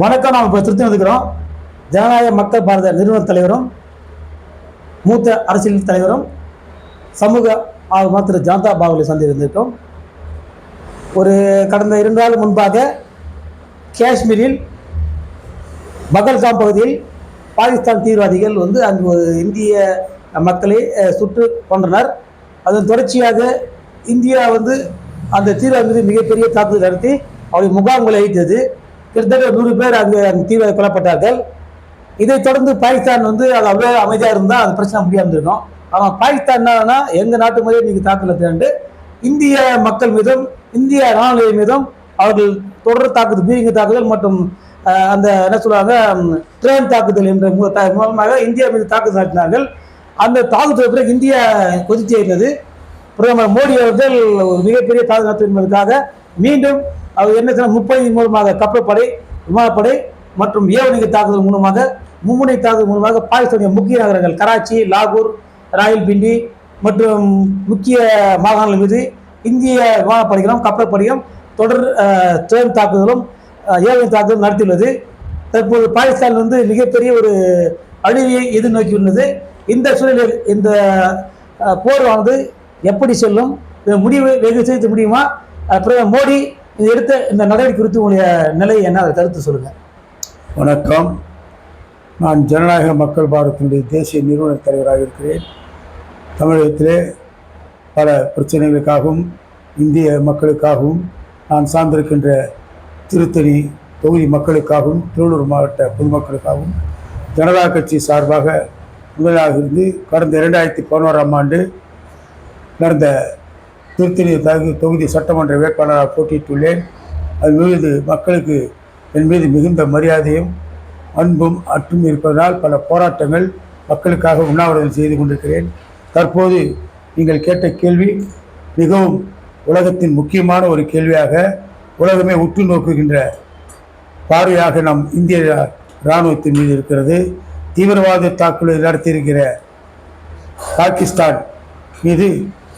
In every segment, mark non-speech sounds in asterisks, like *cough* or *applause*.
வணக்கம் நாம் இப்போ திருத்தி வந்துக்கிறோம் ஜனநாயக மக்கள் பாரத நிறுவன தலைவரும் மூத்த அரசியல் தலைவரும் சமூக ஆக திரு ஜனதா பாகுலை சந்தித்திருந்திருக்கோம் ஒரு கடந்த இரண்டு நாள் முன்பாக காஷ்மீரில் பகல்காம் பகுதியில் பாகிஸ்தான் தீவிரவாதிகள் வந்து அங்கு ஒரு இந்திய மக்களை சுட்டு கொன்றனர். அதன் தொடர்ச்சியாக இந்தியா வந்து அந்த தீவிரவாதி மீது மிகப்பெரிய தாக்குதல் நடத்தி அவருடைய முகாம்களை அழித்தது. கிட்டத்தட்ட நூறு பேர் அது அந்த தீவிர கொல்லப்பட்டார்கள் இதைத் தொடர்ந்து பாகிஸ்தான் வந்து அது அவ்வளோ அமைதியாக இருந்தால் அது பிரச்சனை முடியாமல் இருக்கும் ஆனால் பாகிஸ்தான் என்னன்னா எங்கள் நாட்டு முறையை நீங்கள் தாக்குதல் திரண்டு இந்திய மக்கள் மீதும் இந்திய ராணுவ மீதும் அவர்கள் தொடர் தாக்குதல் பீரங்கி தாக்குதல் மற்றும் அந்த என்ன சொல்லுவாங்க ட்ரெயின் தாக்குதல் என்ற மூலமாக இந்தியா மீது தாக்குதல் நடத்தினார்கள். அந்த தாக்குதல் பிறகு இந்தியா கொதித்து இருந்தது பிரதமர் மோடி அவர்கள் ஒரு மிகப்பெரிய தாக்குதல் நடத்தும் என்பதற்காக மீண்டும் அவர் என்ன செய்ய முப்பது மூலமாக கப்பற்படை விமானப்படை மற்றும் ஏவனிக தாக்குதல் மூலமாக மும்முனை தாக்குதல் மூலமாக பாகிஸ்தானிய முக்கிய நகரங்கள் கராச்சி லாகூர் ராயல்பிண்டி மற்றும் முக்கிய மாகாணங்கள் மீது இந்திய விமானப்படைகளும் கப்பற்படையும் தொடர் அஹ், தாக்குதலும் அஹ், ஏவனி தாக்குதலும் நடத்தியுள்ளது. தற்போது பாகிஸ்தான் வந்து மிகப்பெரிய ஒரு அழிவை எதிர்நோக்கியுள்ளது. இந்த சூழலில் இந்த போர் வந்து எப்படி செல்லும்? முடிவு வெகு செய்து முடியுமா? பிரதமர் மோடி இது எடுத்த இந்த நடவடிக்கை குறித்து உங்களுடைய நிலை என்ன? அதை கருத்து சொல்லுங்க. வணக்கம். நான் ஜனநாயக மக்கள் பாரத்தினுடைய தேசிய நிறுவன தலைவராக இருக்கிறேன். தமிழகத்திலே பல பிரச்சனைகளுக்காகவும் இந்திய மக்களுக்காகவும் நான் சார்ந்திருக்கின்ற திருத்தணி தொகுதி மக்களுக்காகவும் திருவள்ளூர் மாவட்ட பொதுமக்களுக்காகவும் ஜனதா கட்சி சார்பாக முதலாக இருந்து கடந்த இரண்டாயிரத்தி பதினோராம் ஆண்டு நடந்த திருத்தணி தகு தொகுதி சட்டமன்ற வேட்பாளராக போட்டியிட்டுள்ளேன். அது மீது மக்களுக்கு என் மீது மிகுந்த மரியாதையும் அன்பும் அற்றும் இருப்பதனால் பல போராட்டங்கள் மக்களுக்காக உண்ணாவிரதம் செய்து கொண்டிருக்கிறேன். தற்போது நீங்கள் கேட்ட கேள்வி மிகவும் உலகத்தின் முக்கியமான ஒரு கேள்வியாக உலகமே உற்று நோக்குகின்ற பார்வையாக நம் இந்திய இராணுவத்தின் மீது இருக்கிறது. தீவிரவாத தாக்குதலை நடத்தியிருக்கிற பாகிஸ்தான் மீது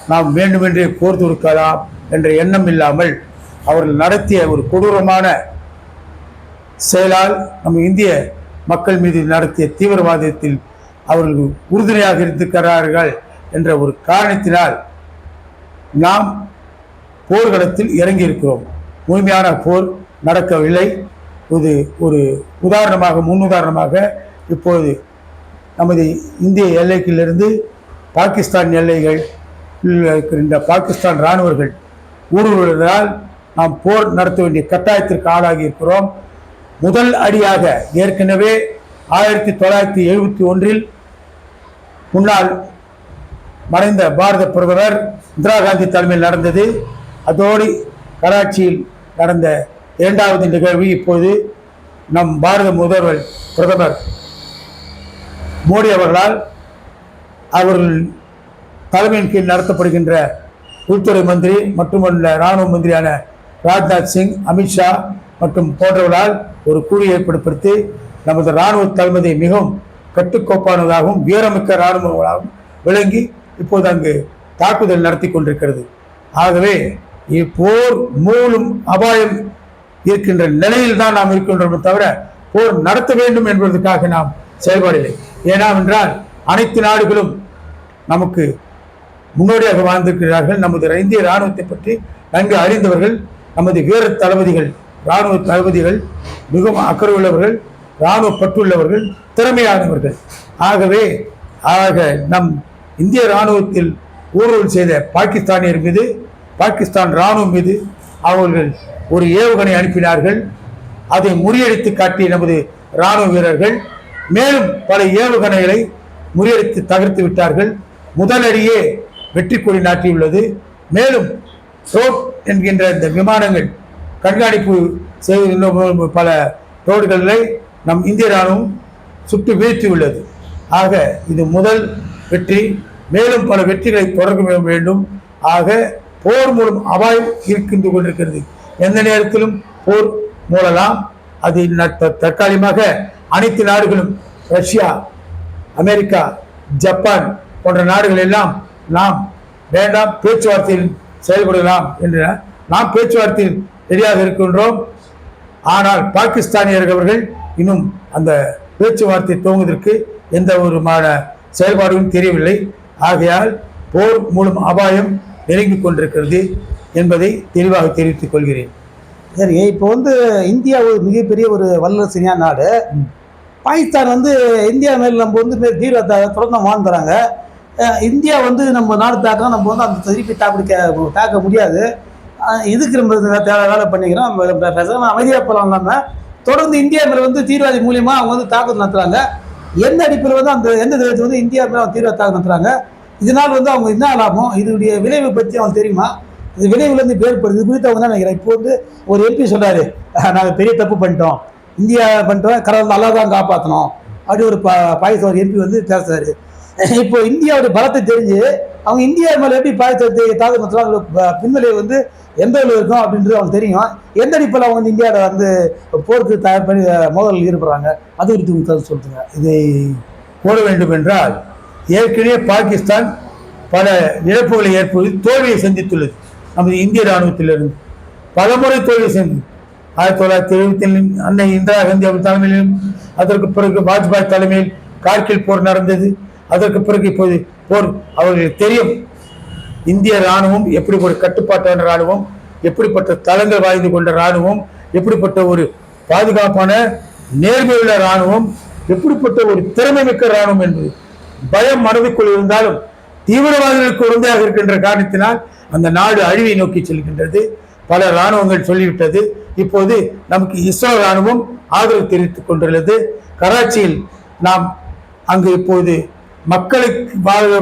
நாம் வேண்டுமென்றே போர் தொடுக்கலாம் என்ற எண்ணம் இல்லாமல் அவர்கள் நடத்திய ஒரு கொடூரமான செயலால் நம் இந்திய மக்கள் மீது நடத்திய தீவிரவாதத்தில் அவர்கள் உறுதுணையாக இருக்கிறார்கள் என்ற ஒரு காரணத்தினால் நாம் போர்க்களத்தில் இறங்கி இருக்கிறோம் முழுமையான போர் நடக்கவில்லை. இது ஒரு உதாரணமாக முன்னுதாரணமாக இப்போது நமது இந்திய எல்லைக்கிலிருந்து பாகிஸ்தான் எல்லைகள் இருக்கின்ற பாகிஸ்தான் இராணுவர்கள் ஊடுருவதால் நாம் போர் நடத்த வேண்டிய கட்டாயத்திற்கு ஆளாகி இருக்கிறோம். முதல் அடியாக ஏற்கனவே ஆயிரத்தி தொள்ளாயிரத்தி எழுபத்தி ஒன்றில் முன்னாள் மறைந்த பாரத பிரதமர் இந்திரா காந்தி தலைமையில் நடந்தது. அதோடு கராச்சியில் நடந்த இரண்டாவது நிகழ்வு இப்போது நம் பாரத முதல்வர் பிரதமர் மோடி அவர்களால் அவர்கள் தலைமையின் கீழ் நடத்தப்படுகின்ற உள்துறை மந்திரி மட்டுமல்ல இராணுவ மந்திரியான ராஜ்நாத் சிங் அமித்ஷா மற்றும் போன்றவர்களால் ஒரு குழு ஏற்படுத்தி நமது இராணுவ தலைமதியை மிகவும் கட்டுக்கோப்பானதாகவும் வீரமிக்க இராணுவங்களாகவும் விளங்கி இப்போது அங்கு தாக்குதல் நடத்தி கொண்டிருக்கிறது. ஆகவே இப்போர் மூலம் அபாயம் இருக்கின்ற நிலையில் தான் நாம் இருக்கின்றோமே தவிர போர் நடத்த வேண்டும் என்பதற்காக நாம் செயல்பாடில்லை. ஏனாவென்றால் அனைத்து நாடுகளும் நமக்கு முன்னோடியாக வாழ்ந்திருக்கிறார்கள். நமது இந்திய இராணுவத்தை பற்றி நன்கு அறிந்தவர்கள் நமது வீர தளபதிகள் இராணுவ தளபதிகள் மிகவும் அக்கறை உள்ளவர்கள் இராணுவ பற்றுள்ளவர்கள் திறமையானவர்கள். ஆகவே ஆக நம் இந்திய இராணுவத்தில் ஊடுருவல் செய்த பாகிஸ்தானியர் மீது பாகிஸ்தான் இராணுவம் மீது அவர்கள் ஒரு ஏவுகணை அனுப்பினார்கள். அதை முறியடித்து காட்டிய நமது இராணுவ வீரர்கள் மேலும் பல ஏவுகணைகளை முறியடித்து தகர்த்து விட்டார்கள். முதலடியே வெற்றி கொடி நாட்டியுள்ளது. மேலும் ரோட் என்கின்ற இந்த விமானங்கள் கண்காணிப்பு செய்து பல ரோடுகளை நம் இந்திய ராணுவம் சுட்டு வீழ்த்தியுள்ளது. ஆக இது முதல் வெற்றி. மேலும் பல வெற்றிகளை தொடர்க வேண்டும். ஆக போர் மூலம் அபாயம் இருக்கின்ற கொண்டிருக்கிறது. எந்த நேரத்திலும் போர் மூடலாம். அது தற்காலிகமாக அனைத்து நாடுகளும் ரஷ்யா அமெரிக்கா ஜப்பான் போன்ற நாடுகள் எல்லாம் நாம் வேண்டாம் பேச்சுவார்த்தையில் செயல்படலாம் என்று நாம் பேச்சுவார்த்தையில் ரெடியாக இருக்கின்றோம். ஆனால் பாகிஸ்தானியர்கள் அவர்கள் இன்னும் அந்த பேச்சுவார்த்தை துவங்குவதற்கு எந்த விதமான செயல்பாடும் தெரியவில்லை. ஆகையால் போர் மூலம் அபாயம் நெருங்கிக் கொண்டிருக்கிறது என்பதை தெளிவாக தெரிவித்துக் கொள்கிறேன். சரி இப்போ வந்து இந்தியா ஒரு மிகப்பெரிய ஒரு வல்லரசினியா நாடு. பாகிஸ்தான் வந்து இந்தியா மேல் நம்ம வந்து தீவிரத்தை தொடர்ந்து வாழ்ந்துறாங்க இந்தியா வந்து நம்ம நாடு தாக்கம் நம்ம வந்து அந்த திருப்பி தாக்க தாக்க முடியாது. இதுக்கு நம்ம தேவை வேலை பண்ணிக்கிறோம். நம்ம அமைதியாக போகலாம் இல்லாமல் தொடர்ந்து இந்தியா மேலே வந்து தீவிரவாதி மூலியமாக அவங்க வந்து தாக்குதல் நடத்துகிறாங்க எந்த அடிப்படையில் வந்து அந்த எந்த விதத்தில் வந்து இந்தியா மேலே அவங்க தீவிரவாத தாக்குதல் நடத்துகிறாங்க இதனால் வந்து அவங்க என்ன லாபம்? இதனுடைய விளைவு பற்றி அவங்க தெரியுமா? இது விளைவுலேருந்து வேறுபடுது. இது குறித்து அவங்க தான் நினைக்கிறேன் இப்போ வந்து ஒரு எம்பி சொல்கிறாரு நாங்கள் பெரிய தப்பு பண்ணிட்டோம். இந்தியா பண்ணுறோம் கடவுள் நல்லா தான் காப்பாற்றணும் அப்படி ஒரு ப பாயசம் ஒரு எம்பி வந்து பேசுறாரு. *laughs* இப்போ இந்தியாவுடைய பலத்தை தெரிஞ்சு அவங்க இந்தியா மேலே எப்படி பாகிஸ்தானத்தை தாக்குதல் நடத்துறாங்க பின்னலை வந்து எந்த அளவு இருக்கும் அப்படின்றது அவங்க தெரியும். எந்த அடிப்பில் அவங்க வந்து இந்தியாவில் வந்து போருக்கு தயார் பண்ணி மோதலில் ஈடுபடுறாங்க அது குறித்து உங்களுக்கு கருத்து சொல்லுங்க. இதை போட வேண்டும் என்றால் ஏற்கனவே பாகிஸ்தான் பல இழப்புகளை ஏற்படுத்தி தோல்வியை சந்தித்துள்ளது. நமது இந்திய இராணுவத்திலிருந்து பலமுறை தோல்வி சந்தி. ஆயிரத்தி தொள்ளாயிரத்தி எழுபத்தி அன்னை இந்திரா காந்தி அவர் தலைமையிலும் அதற்கு பிறகு வாஜ்பாய் தலைமையில் கார்கில் போர் நடந்தது. அதற்கு பிறகு இப்போது போர் அவர்களுக்கு தெரியும் இந்திய ராணுவம் எப்படி ஒரு கட்டுப்பாட்டான ராணுவம் எப்படிப்பட்ட தளங்கள் வாய்ந்து கொண்ட ராணுவம் எப்படிப்பட்ட ஒரு பாதுகாப்பான நேர்மையுள்ள ராணுவம் எப்படிப்பட்ட ஒரு திறமை மிக்க ராணுவம் என்பது பயம் மனதுக்குள் இருந்தாலும் தீவிரவாதிகளுக்கு உறுதியாக இருக்கின்ற காரணத்தினால் அந்த நாடு அழிவை நோக்கி செல்கின்றது. பல ராணுவங்கள் சொல்லிவிட்டது. இப்போது நமக்கு இஸ்ரோ ராணுவம் ஆதரவு தெரிவித்துக் கொண்டுள்ளது. கராச்சியில் நாம் அங்கு இப்போது மக்களுக்கு வாழ்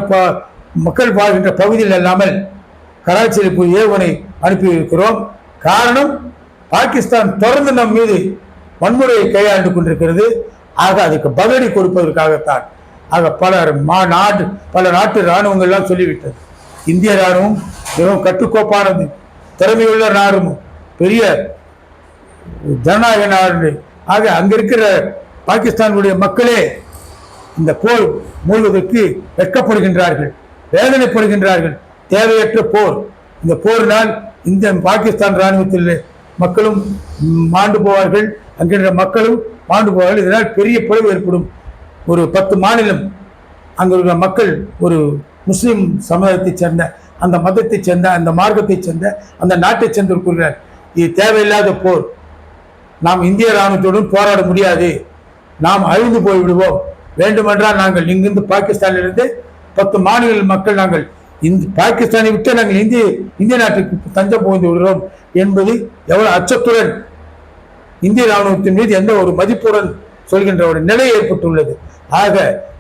மக்கள் வாழ்கின்ற பகுதியில் இல்லாமல் கராச்சியில் போய் ஏவுகணை அனுப்பியிருக்கிறோம். காரணம் பாகிஸ்தான் தொடர்ந்து நம் மீது வன்முறையை கையாண்டு கொண்டிருக்கிறது. ஆக அதுக்கு பதிலடி கொடுப்பதற்காகத்தான். ஆக பல மா நாடு பல நாட்டு இராணுவங்கள்லாம் சொல்லிவிட்டது. இந்திய இராணுவம் மிகவும் கட்டுக்கோப்பானது. திறமையுள்ள இராணுவம். பெரிய ஜனநாயக நாடு. ஆக அங்கே இருக்கிற பாகிஸ்தானுடைய மக்களே இந்த போர் மூழ்வதற்கு வெட்கப்படுகின்றார்கள் வேதனைப்படுகின்றார்கள். தேவையற்ற போர். இந்த போரினால் இந்த பாகிஸ்தான் இராணுவத்தில் மக்களும் மாண்டு போவார்கள். அங்கிருந்த மக்களும் மாண்டு போவார்கள். இதனால் பெரிய பிளவு ஏற்படும். ஒரு பத்து மாநிலம் அங்கு மக்கள் ஒரு முஸ்லீம் சமுதாயத்தைச் சேர்ந்த அந்த மதத்தைச் சேர்ந்த அந்த மார்க்கத்தைச் சேர்ந்த அந்த நாட்டைச் சேர்ந்திருக்கிறார் இது தேவையில்லாத போர். நாம் இந்திய இராணுவத்துடன் போராட முடியாது. நாம் அழிந்து போய் விடுவோம் வேண்டுமென்றால் நாங்கள் இங்கிருந்து பாகிஸ்தானிலிருந்து பத்து மாநில மக்கள் நாங்கள் இந்த பாகிஸ்தானை விட்டு நாங்கள் இந்திய இந்திய நாட்டுக்கு தஞ்சம் புகுந்து விடுகிறோம் என்பது எவ்வளவு அச்சத்துடன் இந்திய ராணுவத்தின் மீது எந்த ஒரு மதிப்புடன் சொல்கின்ற ஒரு நிலை ஏற்பட்டுள்ளது. ஆக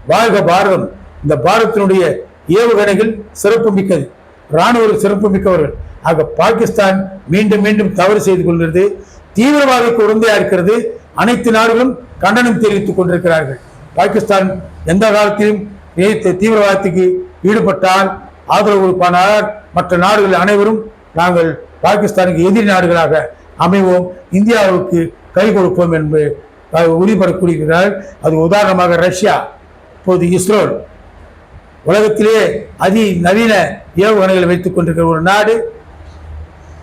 வாழ்க பாரதம். இந்த பாரதத்தினுடைய ஏவுகணைகள் சிறப்பு மிக்கது ராணுவர்கள் சிறப்பு மிக்கவர்கள் ஆக பாகிஸ்தான் மீண்டும் மீண்டும் தவறு செய்து கொள்கிறது. தீவிரவாதிக்கு உடந்தையா இருக்கிறது அனைத்து நாடுகளும் கண்டனம் தெரிவித்துக் கொண்டிருக்கிறார்கள். பாகிஸ்தான் எந்த காலத்திலும் தீவிரவாதத்துக்கு ஈடுபட்டால் ஆதரவு கொடுப்பானார். மற்ற நாடுகள் அனைவரும் நாங்கள் பாகிஸ்தானுக்கு எதிரி நாடுகளாக அமைவோம். இந்தியாவுக்கு கை கொடுப்போம் என்று அஹ், கூறுகிறார். அது உதாரணமாக ரஷ்யா இப்போது இஸ்ரோல். உலகத்திலேயே அதி நவீன ஏவுகணைகளை வைத்துக் கொண்டிருக்கிற ஒரு நாடு.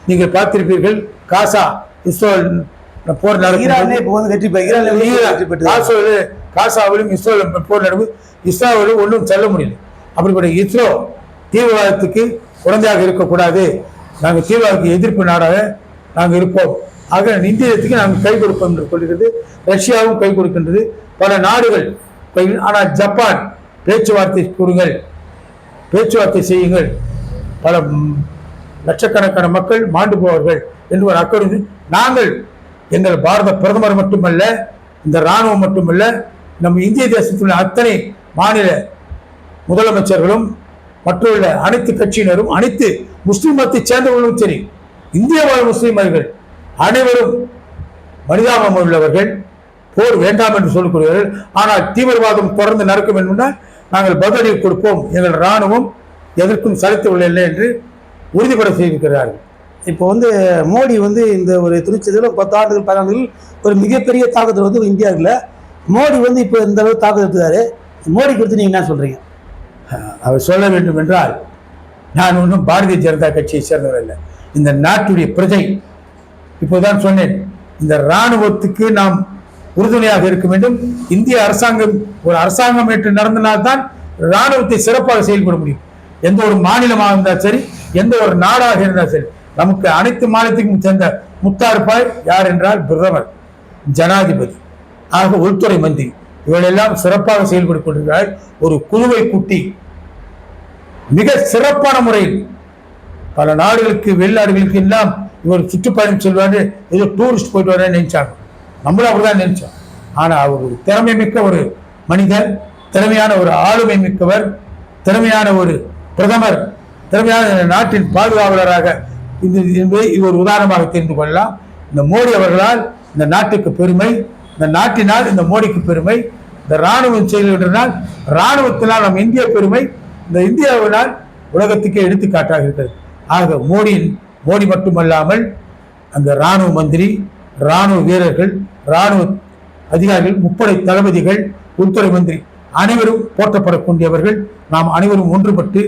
நீங்கள் பார்த்திருப்பீர்கள் காசா இஸ்ரோல் போர் ஈரானே நடக்கும் இப்போ வந்து வெற்றி ஈரான் வெற்றி பெற்று காசாவிலும் இஸ்ரோலும் போர் நடவு இஸ்ரோவிலும் ஒன்றும் செல்ல முடியல. அப்படிப்பட்ட இஸ்ரோ தீவிரவாதத்துக்கு குழந்தையாக இருக்கக்கூடாது. நாங்கள் தீவிரவாதத்துக்கு எதிர்ப்பு நாடாக நாங்கள் இருப்போம். ஆக இந்தியத்துக்கு நாங்கள் கை கொடுப்போம் என்று கொள்கிறது ரஷ்யாவும் கை கொடுக்கின்றது. பல நாடுகள் ஆனால் ஜப்பான் பேச்சுவார்த்தை கூறுங்கள். பேச்சுவார்த்தை செய்யுங்கள். பல லட்சக்கணக்கான மக்கள் மாண்டு போவார்கள் என்று ஒரு அக்கறை நாங்கள் எங்கள் பாரத பிரதமர் மட்டுமல்ல இந்த இராணுவம் மட்டுமல்ல நம் இந்திய தேசத்தில் அத்தனை மாநில முதலமைச்சர்களும் மற்றுள்ள அனைத்து கட்சியினரும் அனைத்து முஸ்லீம் மதத்தை சேர்ந்தவர்களும் சரி இந்திய வாழ் முஸ்லீமர்கள் அனைவரும் மனிதாபம் உள்ளவர்கள் போர் வேண்டாம் என்று சொல்லக்கூடியவர்கள் ஆனால் தீவிரவாதம் தொடர்ந்து நடக்கும் என்றால் நாங்கள் பதிலடி கொடுப்போம். எங்கள் இராணுவம் எதற்கும் சலித்தவில்லை என்று உறுதிபட செய்திருக்கிறார்கள். இப்போ வந்து மோடி வந்து இந்த ஒரு துணிச்சதில் பத்து ஆண்டுகள் பதினாண்டுகள் ஒரு மிகப்பெரிய தாக்குதல் வந்து இந்தியாவில் மோடி வந்து இப்போ இந்த அளவு தாக்கம் எடுத்துக்காரு மோடி குறித்து நீங்கள் என்ன சொல்கிறீங்க அவர் சொல்ல வேண்டும் என்றால் நான் ஒன்றும் பாரதிய ஜனதா கட்சியை சேர்ந்தவர் இல்லை இந்த நாட்டுடைய பிரஜை இப்போதான் சொன்னேன் இந்த இராணுவத்துக்கு நாம் உறுதுணையாக இருக்க வேண்டும். இந்திய அரசாங்கம் ஒரு அரசாங்கம் என்று நடந்தனால்தான் இராணுவத்தை சிறப்பாக செயல்பட முடியும். எந்த ஒரு மாநிலமாக இருந்தால் சரி எந்த ஒரு நாடாக இருந்தால் சரி நமக்கு அனைத்து மாநிலத்துக்கும் சேர்ந்த முத்தார்பாய் யார் என்றால் பிரதமர் ஜனாதிபதி. ஆக உள்துறை மந்திரி. இவளெல்லாம் சிறப்பாக செயல்பட்டுக் கொண்டிருக்கிறார் ஒரு குழுவை கூட்டி மிக சிறப்பான முறையில் பல நாடுகளுக்கு வெளிநாடுகளுக்கு எல்லாம் இவர் சுற்றுப்பயணம் செல்வாரு. ஏதோ டூரிஸ்ட் போயிட்டு வரேன்னு நினைச்சாங்க. நம்மளும் அப்படிதான் நினைச்சோம். ஆனா அவர் ஒரு திறமை மிக்க ஒரு மனிதர் திறமையான ஒரு ஆளுமை மிக்கவர் திறமையான ஒரு பிரதமர் திறமையான நாட்டின் பாதுகாவலராக இது என்பதை இது ஒரு உதாரணமாக தெரிந்து கொள்ளலாம். இந்த மோடி அவர்களால் இந்த நாட்டுக்கு பெருமை இந்த நாட்டினால் இந்த மோடிக்கு பெருமை இந்த இராணுவம் செயல்கின்றனால் இராணுவத்தினால் நம் இந்திய பெருமை இந்த இந்தியாவினால் உலகத்துக்கே எடுத்துக்காட்டாக இருக்கிறது. ஆக மோடியின் மோடி மட்டுமல்லாமல் அந்த இராணுவ மந்திரி இராணுவ வீரர்கள் இராணுவ அதிகாரிகள் முப்படை தளபதிகள் உள்துறை மந்திரி அனைவரும் போற்றப்படக்கூடியவர்கள். நாம் அனைவரும் ஒன்றுபட்டு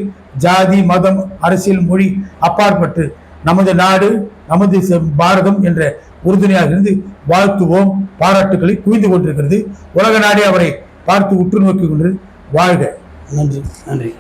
ஜாதி மதம் அரசியல் மொழி அப்பாற்பட்டு நமது நாடு நமது பாரதம் என்ற உறுதுணையாக இருந்து வாழ்த்துவோம் பாராட்டுக்களை குவிந்து கொண்டிருக்கிறது. உலக நாடே அவரை பார்த்து உற்று நோக்கி கொண்டு வாழ்க. நன்றி நன்றி.